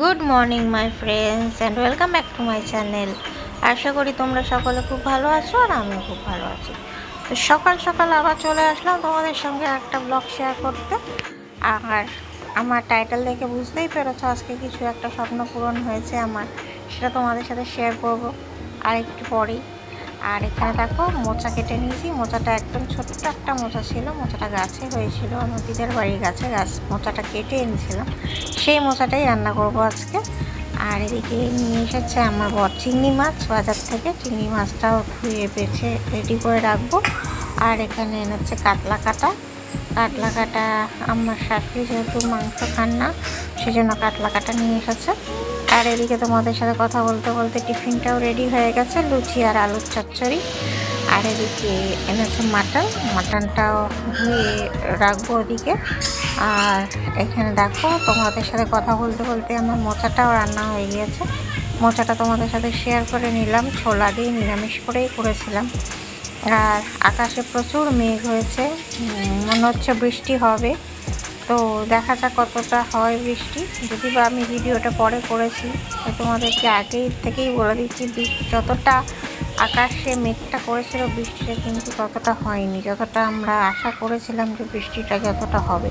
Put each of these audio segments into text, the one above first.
Good morning my friends and welcome back to my channel আশা করি তোমরা সকলে খুব ভালো আছো আর আমিও খুব ভালো আছি। তো সকাল সকাল আবার চলে আসলাম তোমাদের সঙ্গে একটা ব্লগ শেয়ার করতে। আর আমার টাইটেল দেখে বুঝতেই পেরেছ, আজকে কিছু একটা স্বপ্ন পূরণ হয়েছে আমার, সেটা তোমাদের সাথে শেয়ার করব। আর একটু পরেই আর এখানে দেখো মোচা কেটে নিয়েছি। মোচাটা একদম ছোট্ট একটা মোচা ছিল। মোচাটা গাছে হয়েছিল। আমার দিদার বাড়ির গাছে গাছ মোচাটা কেটে এনেছিলাম। সেই মোচাটাই রান্না করব আজকে। আর এদিকে নিয়ে এসেছে আমার বর চিংড়ি মাছ। বাজার থেকে চিংড়ি মাছটাও ধুয়ে বেছে রেডি করে রাখব। আর এখানে এনেছে কাতলা কাটা। কাতলা কাটা আমার শাশুড়ি যেহেতু মাংস খান না, সেজন্য কাতলা কাটা নিয়ে এসেছে। আর এদিকে তোমাদের সাথে কথা বলতে বলতে টিফিনটাও রেডি হয়ে গেছে, লুচি আর আলুর চচ্চড়ি। আর এদিকে এনেছে মাটন, মাটনটাও ধুয়ে রাখব ওদিকে। আর এখানে দেখো, তোমাদের সাথে কথা বলতে বলতে আমার মোচাটাও রান্না হয়ে গিয়েছে। মোচাটা তোমাদের সাথে শেয়ার করে নিলাম, ছোলা দিয়ে নিরামিষ করেই করেছিলাম। আর আকাশে প্রচুর মেঘ হয়েছে মনে হচ্ছে বৃষ্টি হবে। তো দেখা যাক কতটা হয় বৃষ্টি। যদি বা আমি ভিডিওটা পরে করেছি, তো তোমাদেরকে আগেই থেকেই বলে দিচ্ছি বৃষ্টি যতটা আকাশে মেঘটা করেছিল, বৃষ্টিটা কিন্তু ততটা হয়নি। যতটা আমরা আশা করেছিলাম যে বৃষ্টিটা যতটা হবে।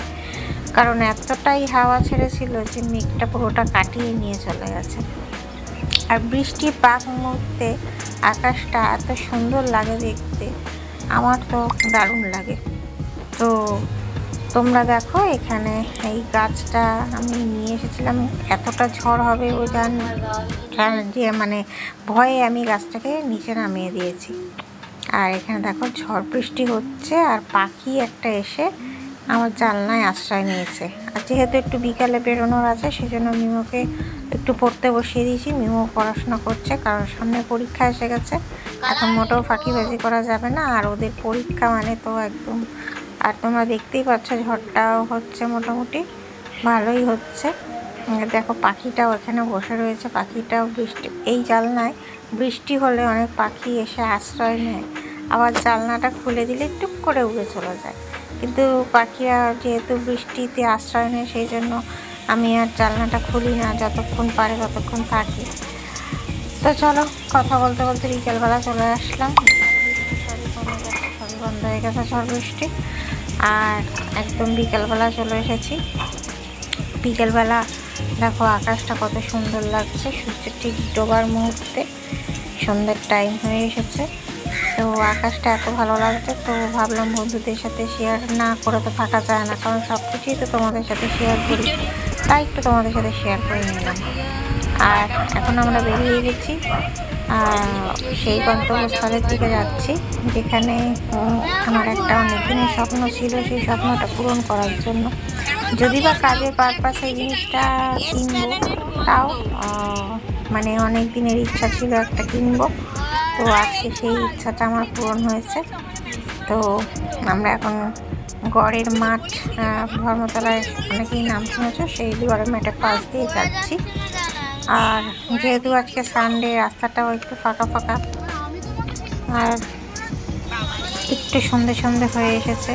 কারণ এতটাই হাওয়া ছেড়েছিল যে মেঘটা পুরোটা কাটিয়ে নিয়ে চলে গেছে। আর বৃষ্টির পাক মুহূর্তে আকাশটা এত সুন্দর লাগে দেখতে, আমার তো দারুণ লাগে। তো তোমরা দেখো এখানে এই গাছটা আমি নিয়ে এসেছিলাম। এতটা ঝড় হবে ওই জান। যে মানে ভয়ে আমি গাছটাকে নিচে নামিয়ে দিয়েছি। আর এখানে দেখো ঝড় বৃষ্টি হচ্ছে আর পাখি একটা এসে আমার জানলায় আশ্রয় নিয়েছে। আর যেহেতু একটু বিকালে বেরোনোর আছে, সেজন্য মিমোকে একটু পড়তে বসিয়ে দিয়েছি। মিমো পড়াশোনা করছে, কারণ সামনে পরীক্ষা এসে গেছে। এখন মোটেও ফাঁকিবাজি করা যাবে না। আর ওদের পরীক্ষা মানে তো একদম আর তোমরা দেখতেই পাচ্ছ ঝড়টাও হচ্ছে মোটামুটি ভালোই হচ্ছে। দেখো পাখিটাও এখানে বসে রয়েছে। পাখিটাও বৃষ্টি, এই জালনায় বৃষ্টি হলে অনেক পাখি এসে আশ্রয় নেয়। আবার জালনাটা খুলে দিলে টুক করে উড়ে চলে যায়। কিন্তু পাখিরা যেহেতু বৃষ্টিতে আশ্রয় নেয়, সেই জন্য আমি আর জালনাটা খুলি না, যতক্ষণ পারে ততক্ষণ থাকি। তো চলো, কথা বলতে বলতে বিকেলবেলা চলে আসলাম। বন্ধ হয়ে গেছে ঝড় বৃষ্টি আর একদম বিকেলবেলা চলে এসেছি। বিকেলবেলা দেখো আকাশটা কত সুন্দর লাগছে, সূর্যের ঠিক ডোবার মুহূর্তে সন্ধ্যের টাইম হয়ে এসেছে। তো আকাশটা এত ভালো লাগছে, তো ভাবলাম বন্ধুদের সাথে শেয়ার না করে তো থাকা যায় না, কারণ সব কিছুই তো তোমাদের সাথে শেয়ার করি। তাই একটু তোমাদের সাথে শেয়ার করে নিলাম। আর এখন আমরা বেরিয়ে গেছি। সেই গন্তব্যস্থলের দিকে যাচ্ছি, যেখানে আমার একটা অনেক দিনের স্বপ্ন ছিল সেই স্বপ্নটা পূরণ করার জন্য। যদি বা কাজের পারপাসে এই জিনিসটা কিনবো, তাও মানে অনেক দিনের ইচ্ছা ছিল একটা কিনবো। তো আজকে সেই ইচ্ছাটা আমার পূরণ হয়েছে। তো আমরা এখন গড়ের মাঠ ধর্মতলায় অনেকেই নাম শুনেছ, সেই গড়ের মাঠের পাশ দিয়ে যাচ্ছি। আর যেহেতু আজকে সানডে রাস্তাটাও একটু ফাঁকা ফাঁকা। আর একটু সন্ধে সন্ধে হয়ে এসেছে।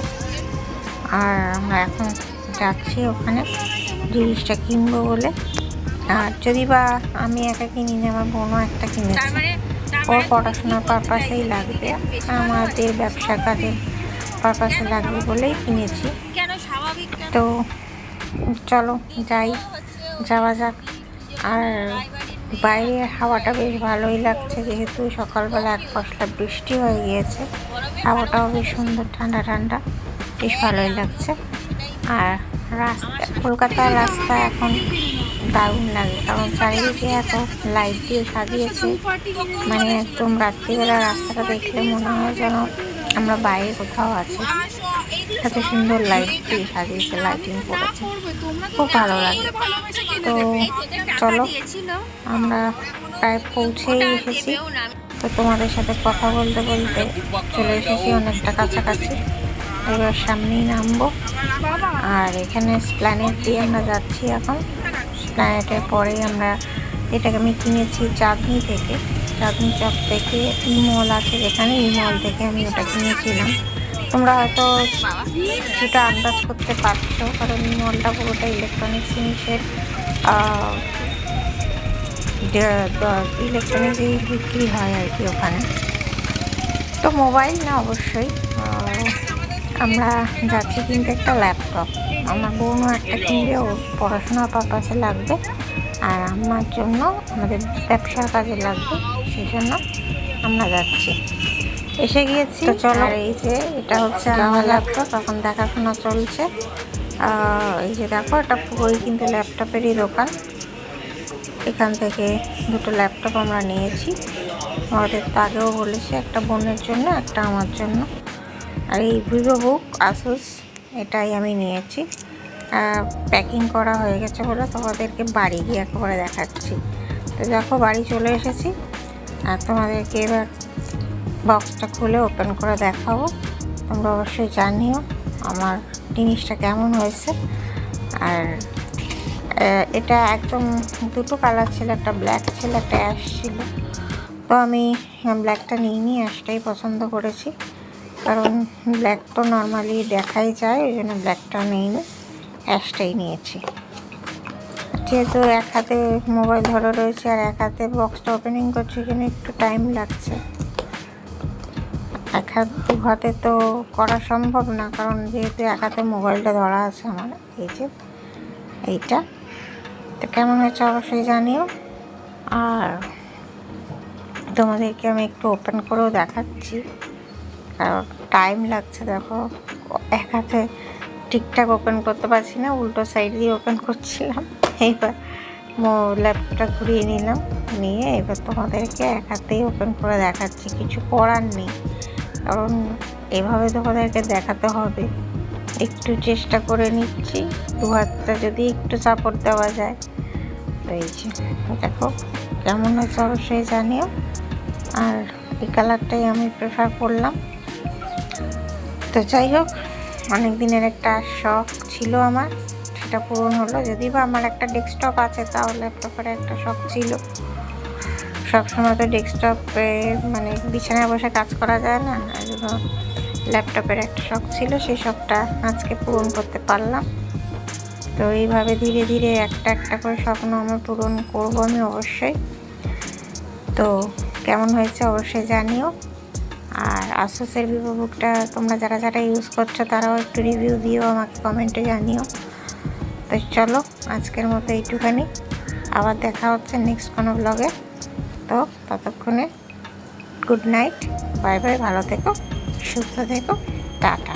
আর আমরা এখন যাচ্ছি ওখানে জিনিসটা কিনবো বলে। আর যদি বা আমি একা কিনি না আমার বোনও একটা কিনেছে। ওর পড়াশোনার পারপাসেই লাগবে। আমাদের ব্যবসা কাজের পারপাসে লাগবে বলেই কিনেছি? তো চলো যাই যাওয়া যাক। আর বাইরের হাওয়াটা বেশ ভালোই লাগছে যেহেতু সকালবেলা এক পশলা বৃষ্টি হয়ে গিয়েছে। হাওয়াটাও বেশ সুন্দর, ঠান্ডা ঠান্ডা, বেশ ভালোই লাগছে। আর রাস্তা, কলকাতার রাস্তা এখন দারুণ লাগে, কারণ চারিদিকে এত লাইট দিয়ে সাজিয়েছে। মানে একদম রাত্রিবেলা রাস্তাটা দেখলে মনে হয় যেন আমরা বাইরে কোথাও আছি। এত সুন্দর লাইট দিয়ে সাজিয়েছে লাইটিং করেছে খুব ভালো লাগে তো চলো আমরা প্রায় পৌঁছেই এসেছি। তো তোমাদের সাথে কথা বলতে বলতে চলে এসেছি অনেকটা কাছাকাছি। এবার সামনেই নামবো। আর এখানে স্প্ল্যানেট দিয়ে আমরা যাচ্ছি এখন। স্প্ল্যানেটের পরেই আমরা এটাকে আমি কিনেছি চাঁদনি থেকে। চাঁদনি চক থেকে ইমল আছে যেখানে ইমল থেকে আমি ওটা কিনেছিলাম। তোমরা হয়তো কিছুটা আন্দাজ করতে পারছ, কারণ ইমলটা পুরোটা ইলেকট্রনিক্স জিনিসের ইলেকট্রনিক জিনিস বিক্রি হয় আর কি ওখানে। তো মোবাইল না অবশ্যই আমরা যাচ্ছি কিনতে একটা ল্যাপটপ আমার বোনও একটা কিনবে, ওর পড়াশোনার পারপাসে লাগবে, আর আমার জন্য আমাদের ব্যবসার কাজে লাগবে। সেই জন্য আমরা যাচ্ছি। এসে গিয়েছি। তো চলো। এই যে এটা হচ্ছে আমার ল্যাপটপ এখন দেখাশোনা চলছে। এই যে দেখো এটা পুরোই কিন্তু ল্যাপটপেরই দোকান। এখান থেকে দুটো ল্যাপটপ আমরা নিয়েছি। আমাদের তো আগেও বলেছি একটা বোনের জন্য একটা আমার জন্য। আর এই ভিভো বুক আসুস এটাই আমি নিয়েছি। প্যাকিং করা হয়ে গেছে বলে তোমাদেরকে বাড়ি গিয়ে একেবারে দেখাচ্ছি। তো দেখো বাড়ি চলে এসেছি। আর তোমাদেরকে এবার বক্সটা খুলে ওপেন করে দেখাবো। তোমরা অবশ্যই জানিও আমার জিনিসটা কেমন হয়েছে। আর এটা একদম দুটো কালার ছিল, একটা ব্ল্যাক ছিল, একটা অ্যাশ ছিল। তো আমি ব্ল্যাকটা নিইনি অ্যাশটাই পছন্দ করেছি। কারণ ব্ল্যাক তো নর্মালি দেখাই যায়, ওই জন্য ব্ল্যাকটা নিইনি অ্যাশটাই নিয়েছি। যেহেতু এক হাতে মোবাইল ধরে রয়েছে আর এক হাতে বক্সটা ওপেনিং করছি জন্য একটু টাইম লাগছে। এক হাত দু হাতে তো করা সম্ভব না, কারণ যেহেতু এক হাতে মোবাইলটা ধরা আছে আমার, এই যে এইটা। তো কেমন হয়েছে অবশ্যই জানিও। আর তোমাদেরকে আমি একটু ওপেন করেও দেখাচ্ছি। কারণ টাইম লাগছে, দেখো, এক হাতে ঠিকঠাক ওপেন করতে পারছি না, উল্টো সাইড দিয়ে ওপেন করছিলাম। এইবার ল্যাপটপটা ঘুরিয়ে নিলাম। নিয়ে এবার তোমাদেরকে এক হাতেই ওপেন করে দেখাচ্ছি। কিছু করার নেই। কারণ এভাবে তোমাদেরকে দেখাতে হবে। একটু চেষ্টা করে নিচ্ছি। দু হাতটা যদি একটু সাপোর্ট দেওয়া যায়। যে, দেখো কেমন হয়েছে অবশ্যই জানিও। আর এই কালারটাই আমি প্রেফার করলাম। তো যাই হোক অনেক দিনের একটা শখ ছিল আমার। সেটা পূরণ হলো, যদি বা আমার একটা ডেস্কটপ আছে তাও ল্যাপটপের একটা শখ ছিল। সবসময় তো ডেস্কটপে মানে বিছানায় বসে কাজ করা যায় না ল্যাপটপের একটা শখ ছিল, সেই শখটা আজকে পূরণ করতে পারলাম। তো এইভাবে ধীরে ধীরে একটা একটা করে স্বপ্ন আমার পূরণ করব আমি অবশ্যই। তো কেমন হয়েছে অবশ্যই জানিও। আর আসুসের ভিভো বুকটা তোমরা যারা যারা ইউজ করছ, তারাও একটু রিভিউ দিও, আমাকে কমেন্টে জানিও। তো চলো, আজকের মতো এইটুখানি। আবার দেখা হচ্ছে নেক্সট কোনো ব্লগে তো ততক্ষণে গুড নাইট বাই বাই ভালো থেকো, সুস্থ থেকো, টাটা।